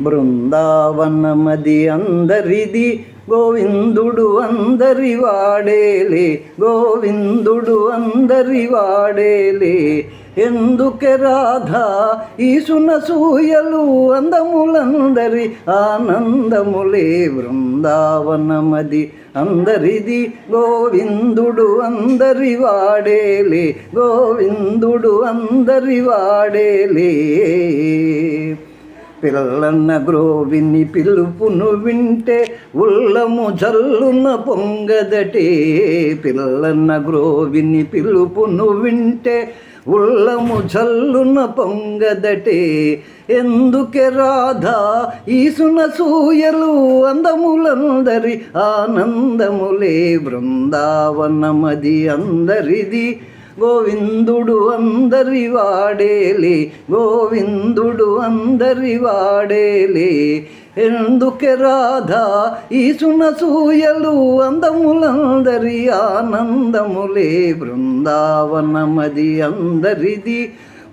బృందావనమది అందరిది గోవిందుడు అందరి వాడేలే గోవిందుడు అందరి వాడేలే. ఎందుకే రాధా ఈసున సూయలు అందములందరి ఆనందములే. బృందావనమది అందరిది గోవిందుడు అందరి వాడేలే గోవిందుడు అందరి వాడేలే. పిల్లన్న గ్రోవిని పిలుపును వింటే ఉల్లము జల్లున పొంగదటే. పిల్లన్న గ్రోవిని పిలుపును వింటే ఉల్లము జల్లున పొంగదటే. ఎందుకే రాధా ఈసున సూయలు అందములందరి ఆనందములే. బృందావనమది అందరిది గోవిందుడు అందరి వాడేలే గోవిందుడు అందరి వాడేలే ఎందుకే రాధా ఈసున సూయలు అందములందరి ఆనందములే బృందావనమది అందరిది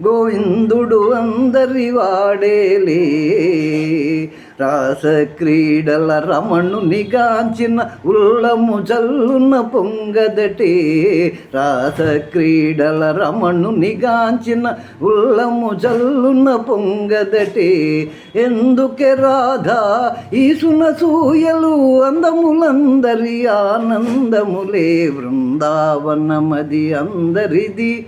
గోవిందుడు అందరి వాడేలే రాస క్రీడల రమణుని గాంచిన ఉల్లము జల్లున పొంగదటి రాస క్రీడల రమణుని గాంచిన ఉల్లము జల్లున పొంగదటి. ఎందుకే రాధా? ఈసున సూయలు అందములందరి ఆనందములే బృందావనమది అందరిది.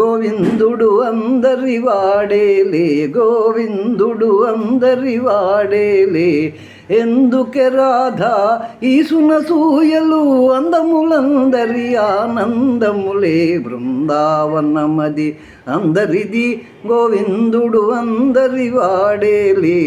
గోవిందుడు అందరి వాడేలే గోవిందుడు అందరి వాడేలే. ఎందుకే రాధా ఈసున సూయలు అందములందరి ఆనందములే. బృందావనమది అందరిది గోవిందుడు అందరి వాడేలే.